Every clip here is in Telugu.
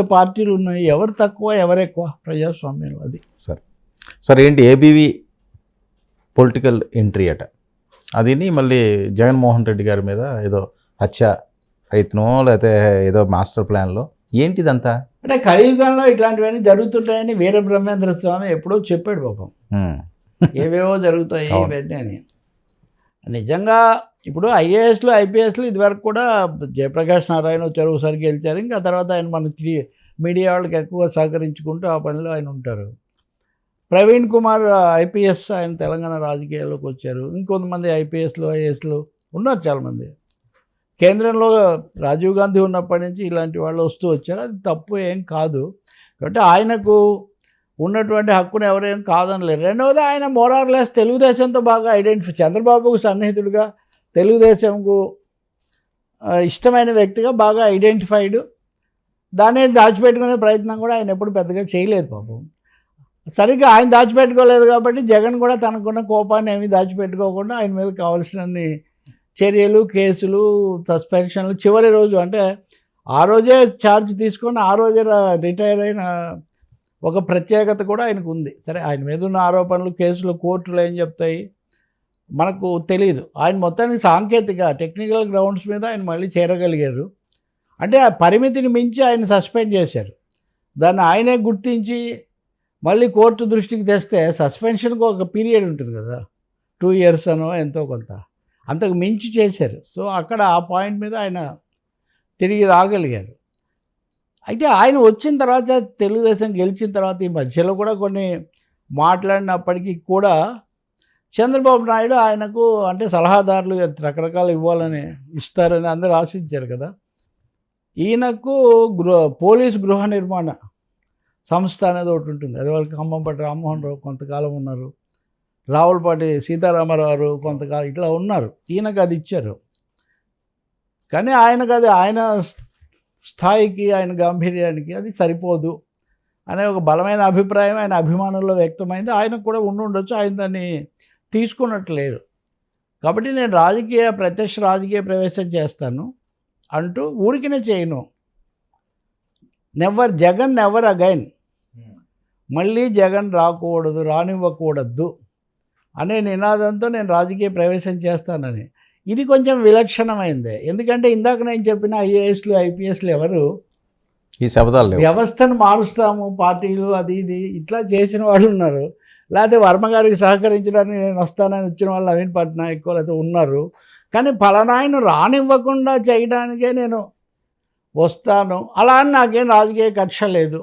పార్టీలు ఉన్నాయి. ఎవరు తక్కువ ఎవరు ఎక్కువ? ప్రజాస్వామ్యంలో అది. సార్. సార్ ఏంటి? ఏబీవీ పొలిటికల్ ఎంట్రీ అట. అదిని మళ్ళీ జగన్మోహన్ రెడ్డి గారి మీద ఏదో హత్య ప్రయత్నం లేకపోతే ఏదో మాస్టర్ ప్లాన్లో. ఏంటిదంతా? అంటే కలియుగంలో ఇట్లాంటివన్నీ జరుగుతుంటాయని వీర బ్రహ్మేంద్ర స్వామి ఎప్పుడో చెప్పాడు పాపం. ఏవేవో జరుగుతాయి. ఇవన్నీ అని. నిజంగా ఇప్పుడు ఐఏఎస్లు ఐపీఎస్లు ఇదివరకు కూడా జయప్రకాష్ నారాయణ వచ్చారు ఒకసారి గెలిచారు. ఇంకా తర్వాత ఆయన మన మీడియా వాళ్ళకి ఎక్కువ సహకరించుకుంటూ ఆ పనిలో ఆయన ఉంటారు. ప్రవీణ్ కుమార్ ఐపీఎస్ ఆయన తెలంగాణ రాజకీయాల్లోకి వచ్చారు. ఇంకొంతమంది ఐపీఎస్లు ఐఏఎస్లు ఉన్నారు చాలామంది. కేంద్రంలో రాజీవ్ గాంధీ ఉన్నప్పటి నుంచి ఇలాంటి వాళ్ళు వస్తూ వచ్చారు. అది తప్పు ఏం కాదు. కాబట్టి ఆయనకు ఉన్నటువంటి హక్కును ఎవరేం కాదనలేరు. రెండవది ఆయన మోరార్లెస్ తెలుగుదేశంతో బాగా ఐడెంటిఫై చంద్రబాబుకు సన్నిహితుడిగా తెలుగుదేశంకు ఇష్టమైన వ్యక్తిగా బాగా ఐడెంటిఫైడ్. దాన్ని దాచిపెట్టుకునే ప్రయత్నం కూడా ఆయన ఎప్పుడు పెద్దగా చేయలేదు పాపం. సరిగ్గా ఆయన దాచిపెట్టుకోలేదు కాబట్టి జగన్ కూడా తనకున్న కోపాన్ని ఏమీ దాచిపెట్టుకోకుండా ఆయన మీద కావాల్సినన్ని చర్యలు కేసులు సస్పెన్షన్లు చివరి రోజు అంటే ఆ రోజే ఛార్జ్ తీసుకొని ఆ రోజే రిటైర్ అయిన ఒక ప్రత్యేకత కూడా ఆయనకు ఉంది. సరే ఆయన మీద ఉన్న ఆరోపణలు కేసులు కోర్టులు ఏం చెప్తాయి? మనకు తెలియదు ఆయన మొత్తానికి సాంకేతిక టెక్నికల్ గ్రౌండ్స్ మీద ఆయన మళ్ళీ చేరగలిగారు. అంటే ఆ పరిమితిని మించి ఆయన సస్పెండ్ చేశారు. దాన్ని ఆయనే గుర్తించి మళ్ళీ కోర్టు దృష్టికి తెస్తే సస్పెన్షన్కి ఒక పీరియడ్ ఉంటుంది కదా. టూ ఇయర్స్ అనో ఎంతో కొంత. అంతకు మించి చేశారు. సో అక్కడ ఆ పాయింట్ మీద ఆయన తిరిగి రాగలిగారు. అయితే ఆయన వచ్చిన తర్వాత తెలుగుదేశం గెలిచిన తర్వాత ఈ మధ్యలో కూడా కొన్ని మాట్లాడినప్పటికీ కూడా చంద్రబాబు నాయుడు ఆయనకు అంటే సలహాదారులు రకరకాలు ఇవ్వాలని ఇస్తారని అందరూ ఆశించారు కదా. ఈయనకు గృహ పోలీస్ గృహ నిర్మాణ సంస్థ అనేది ఒకటి ఉంటుంది. అది వాళ్ళకి ఖమ్మంపాటి రామ్మోహన్ రావు కొంతకాలం ఉన్నారు. రావులపాటి సీతారామరావు గారు కొంతకాలం ఇట్లా ఉన్నారు. ఈయనకు అది ఇచ్చారు. కానీ ఆయనకు అది ఆయన స్థాయికి ఆయన గాంభీర్యానికి అది సరిపోదు అనే ఒక బలమైన అభిప్రాయం ఆయన అభిమానుల్లో వ్యక్తమైంది. ఆయనకు కూడా ఉండి ఉండొచ్చు. ఆయన దాన్ని తీసుకున్నట్టు లేరు కాబట్టి నేను రాజకీయ ప్రత్యక్ష రాజకీయ ప్రవేశం చేస్తాను అంటూ ఊరికినే చేయను. నెవర్ జగన్ నెవర్ అగైన్ మళ్ళీ జగన్ రాకూడదు రానివ్వకూడదు అనే నినాదంతో నేను రాజకీయ ప్రవేశం చేస్తానని. ఇది కొంచెం విలక్షణమైంది. ఎందుకంటే ఇందాక నేను చెప్పిన ఐఏఎస్లు ఐపీఎస్లు ఎవరు? ఈ శబ్దాలు వ్యవస్థను మారుస్తాము పార్టీలు అది ఇది ఇట్లా చేసిన వాళ్ళు ఉన్నారు. లేకపోతే వర్మ గారికి సహకరించడానికి నేను వస్తానని వచ్చిన వాళ్ళు నవీన్ పట్నాయక్ లేకపోతే ఉన్నారు. కానీ ఫలనాయను రానివ్వకుండా చేయడానికే నేను వస్తాను. అలా అని నాకేం రాజకీయ కక్ష లేదు.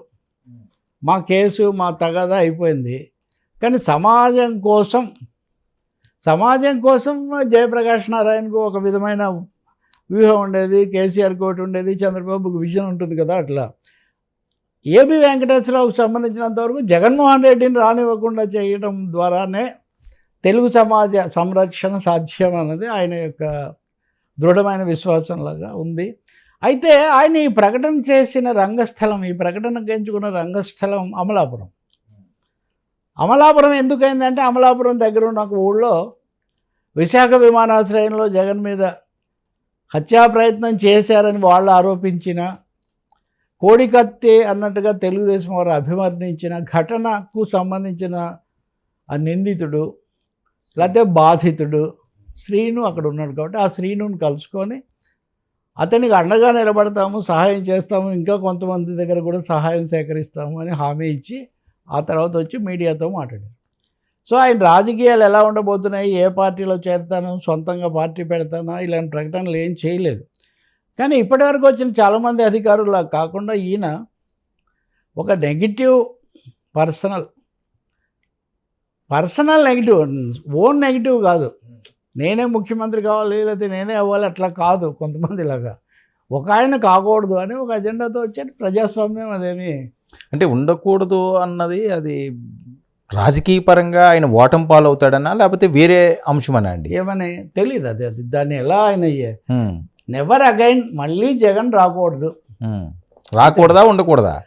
మా కేసు మా తగద అయిపోయింది. కానీ సమాజం కోసం సమాజం కోసం జయప్రకాష్ నారాయణకు ఒక విధమైన వ్యూహం ఉండేది కేసీఆర్కి ఒకటి ఉండేది చంద్రబాబుకు విజన్ ఉంటుంది కదా అట్లా. ఏబి వెంకటేశ్వరరావుకు సంబంధించినంతవరకు జగన్మోహన్ రెడ్డిని రానివ్వకుండా చేయడం ద్వారానే తెలుగు సమాజ సంరక్షణ సాధ్యం అన్నది ఆయన యొక్క దృఢమైన విశ్వాసంలాగా ఉంది. అయితే ఆయన ఈ ప్రకటన చేసిన రంగస్థలం ఈ ప్రకటనకు ఎంచుకున్న రంగస్థలం అమలాపురం. అమలాపురం ఎందుకైందంటే అమలాపురం దగ్గర ఉన్న ఒక ఊళ్ళో విశాఖ విమానాశ్రయంలో జగన్ మీద హత్యా ప్రయత్నం చేశారని వాళ్ళు ఆరోపించిన కోడికత్తి అన్నట్టుగా తెలుగుదేశం వారు అభివర్ణించిన ఘటనకు సంబంధించిన ఆ నిందితుడు లేకపోతే బాధితుడు శ్రీను అక్కడ ఉన్నాడు కాబట్టి ఆ శ్రీనుని కలుసుకొని అతనికి అండగా నిలబడతాము సహాయం చేస్తాము ఇంకా కొంతమంది దగ్గర కూడా సహాయం సేకరిస్తాము అని హామీ ఇచ్చి ఆ తర్వాత వచ్చి మీడియాతో మాట్లాడారు. సో ఆయన రాజకీయాలు ఎలా ఉండబోతున్నాయి ఏ పార్టీలో చేరుతాను సొంతంగా పార్టీ పెడతానా ఇలాంటి ప్రకటనలు ఏం చేయలేదు. కానీ ఇప్పటివరకు వచ్చిన చాలామంది అధికారులు కాకుండా ఈయన ఒక negative personal personal negative own negative కాదు. నేనే ముఖ్యమంత్రి కావాలి లేకపోతే నేనే అవ్వాలి అట్లా కాదు కొంతమంది ఇలాగా ఒక ఆయన కాకూడదు అని ఒక అజెండాతో వచ్చాడు ప్రజాస్వామ్యం అదేమి. అంటే ఉండకూడదు అన్నది అది రాజకీయ పరంగా ఆయన ఓటం పాలవుతాడనా లేకపోతే వేరే అంశమనా అండి? ఏమని? తెలియదు అది. అది దాన్ని ఎలా ఆయన నెవర్ అగైన్ మళ్ళీ జగన్ రాకూడదు. రాకూడదా ఉండకూడదా?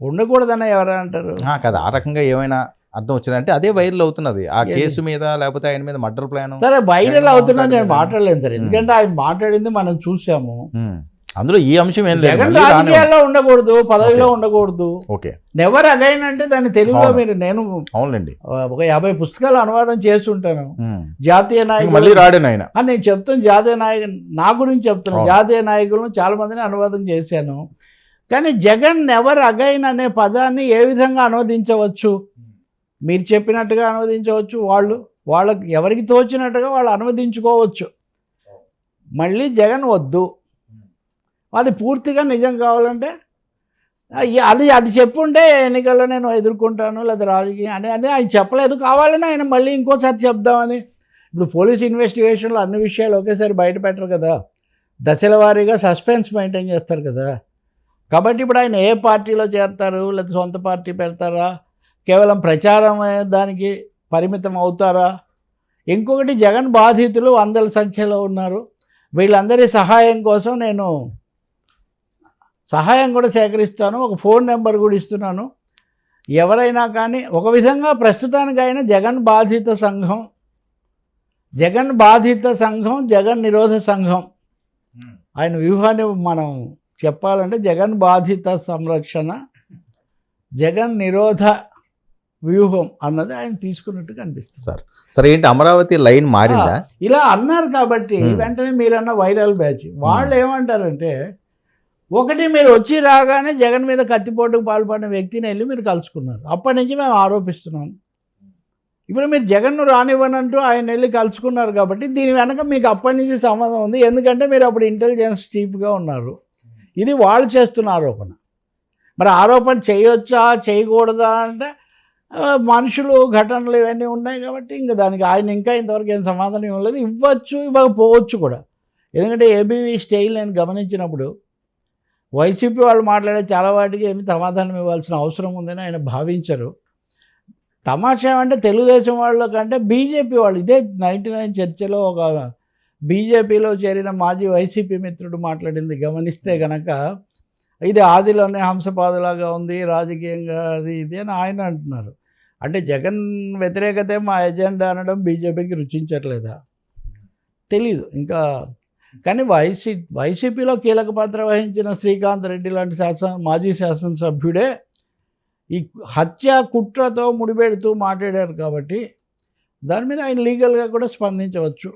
ఉండకూడదని ఎవరు అంటారు? కదా ఆ రకంగా ఏమైనా అర్థం వచ్చిందంటే అదే వైరల్ అవుతున్నది. ఆ? కేసు మీద లేకపోతే ఆయన మీద మర్డర్ ప్లాన్? సరే వైరల్ జగన్ అవుతున్నా నేను. మాట్లాడలేను సార్. ఎందుకంటే ఆయన మాట్లాడింది మనం చూసాము. అందులో ఈ అంశం ఏం లేదు. మళ్ళీ. రాజకీయాల్లో ఉండకూడదు పదవిలో. ఉండకూడదు. ఓకే. నెవర్ అగైన్ అంటే దాన్ని తెలుగులో. మీరు నేను అవునులేండి. ఆ, ఒక యాభై పుస్తకాలు అనువాదం చేస్తుంటాను. జాతీయ మళ్ళీ నాయకులు రాడేను ఆయన అని నేను చెప్తాను జాతీయ నాయకు నా గురించి చెప్తున్నాను. జాతీయ నాయకులను చాలా మందిని అనువాదం చేశాను. కానీ జగన్ నెవర్ అగైన్ అనే పదాన్ని ఏ విధంగా అనువదించవచ్చు? మీరు చెప్పినట్టుగా అనువదించవచ్చు వాళ్ళు. వాళ్ళకి ఎవరికి తోచినట్టుగా వాళ్ళు అనువదించుకోవచ్చు. మళ్ళీ జగన్ వద్దు. అది పూర్తిగా నిజం కావాలంటే అది అది చెప్పుంటే ఎన్నికల్లో నేను ఎదుర్కొంటాను లేదా రాజకీయం అని అదే ఆయన చెప్పలేదు. కావాలని ఆయన మళ్ళీ ఇంకోసారి చెప్దామని. ఇప్పుడు పోలీస్ ఇన్వెస్టిగేషన్లో అన్ని విషయాలు ఒకేసారి బయట పెట్టరు కదా. దశల వారీగా సస్పెన్స్ మెయింటైన్ చేస్తారు కదా. కాబట్టి ఇప్పుడు ఆయన ఏ పార్టీలో చేస్తారు లేదా సొంత పార్టీ పెడతారా? కేవలం ప్రచారం దానికి పరిమితం అవుతారా? ఇంకొకటి జగన్ బాధితులు వందల సంఖ్యలో ఉన్నారు. వీళ్ళందరి సహాయం కోసం నేను సహాయం కూడా సేకరిస్తాను ఒక ఫోన్ నెంబర్ కూడా ఇస్తున్నాను. ఎవరైనా కానీ ఒక విధంగా ప్రస్తుతానికైనా జగన్ బాధిత సంఘం జగన్ బాధిత సంఘం జగన్ నిరోధ సంఘం. ఆయన వ్యూహాన్ని మనం చెప్పాలంటే జగన్ బాధిత సంరక్షణ జగన్ నిరోధ వ్యూహం అన్నది ఆయన తీసుకున్నట్టు కనిపిస్తుంది. సార్ సరే ఏంటి అమరావతి లైన్ మారిందా? ఇలా అన్నారు కాబట్టి. వెంటనే మీరన్న వైరల్ బ్యాచ్. వాళ్ళు ఏమంటారంటే ఒకటి మీరు వచ్చి రాగానే జగన్ మీద కత్తిపోటుకు పాల్పడిన వ్యక్తిని వెళ్ళి మీరు కలుసుకున్నారు. అప్పటి నుంచి మేము ఆరోపిస్తున్నాం. ఇప్పుడు మీరు జగన్ను రానివ్వనంటూ ఆయన వెళ్ళి కలుసుకున్నారు కాబట్టి దీని వెనక మీకు అప్పటి నుంచి సంబంధం ఉంది. ఎందుకంటే మీరు అప్పుడు ఇంటెలిజెన్స్ చీఫ్గా ఉన్నారు. ఇది వాళ్ళు చేస్తున్న ఆరోపణ. మరి ఆరోపణ చేయొచ్చా చేయకూడదా అంటే మనుషులు ఘటనలు ఇవన్నీ ఉన్నాయి కాబట్టి ఇంకా దానికి ఆయన ఇంకా ఇంతవరకు ఏం సమాధానం ఇవ్వలేదు. ఇవ్వచ్చు ఇవ్వకపోవచ్చు కూడా. ఎందుకంటే ఏబీవీ స్టైల్ నేను గమనించినప్పుడు వైసీపీ వాళ్ళు మాట్లాడే చాలా వాటికి ఏమి సమాధానం ఇవ్వాల్సిన అవసరం ఉందని ఆయన భావించరు. తమాషా ఏమంటే తెలుగుదేశం వాళ్ళ కంటే బీజేపీ వాళ్ళు ఇదే నైంటీ నైన్ చర్చలో ఒక బీజేపీలో చేరిన మాజీ వైసీపీ మిత్రుడు మాట్లాడింది గమనిస్తే గనక ఇది ఆదిలోనే హంసపాదులాగా ఉంది రాజకీయంగా అది ఇది అని ఆయన అంటున్నారు. అంటే జగన్ వ్యతిరేకతే మా ఎజెండా అనడం బీజేపీకి రుచించట్లేదా? తెలీదు. ఇంకా కానీ వైసీ వైసీపీలో కీలక పాత్ర వహించిన శ్రీకాంత్ రెడ్డి లాంటి శాసన మాజీ శాసనసభ్యుడే ఈ హత్య కుట్రతో ముడిపెడుతూ మాట్లాడారు కాబట్టి దాని మీద ఆయన లీగల్గా కూడా స్పందించవచ్చు.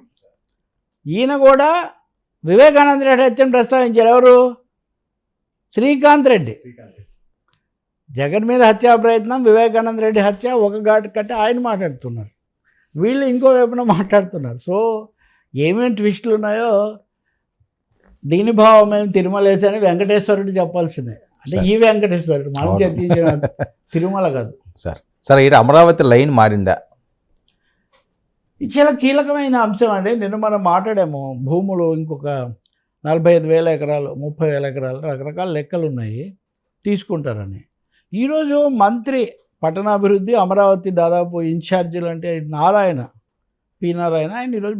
ఈయన కూడా వివేకానంద రెడ్డి హత్యను ప్రస్తావించారు. ఎవరు? శ్రీకాంత్ రెడ్డి. జగన్ మీద హత్యా ప్రయత్నం వివేకానంద రెడ్డి హత్య ఒక ఘాటు కట్టి ఆయన మాట్లాడుతున్నారు. వీళ్ళు ఇంకో వైపున మాట్లాడుతున్నారు. సో ఏమేమి ట్విస్టులు ఉన్నాయో దీని భావం మేము తిరుమలేసి అని వెంకటేశ్వరుడు చెప్పాల్సిందే. అంటే ఈ వెంకటేశ్వరుడు మనం. చర్చించిన తిరుమల కాదు. సార్ సరే ఏంటి అమరావతి లైన్ మారిందా? ఇది చాలా కీలకమైన అంశం అండి. నిన్న మనం మాట్లాడాము భూములు ఇంకొక నలభై ఐదు వేల ఎకరాలు ముప్పై వేల ఎకరాలు రకరకాల లెక్కలు ఉన్నాయి తీసుకుంటారని. ఈరోజు మంత్రి పట్టణాభివృద్ధి అమరావతి దాదాపు ఇన్ఛార్జీలు అంటే నారాయణ పి నారాయణ ఆయన ఈరోజు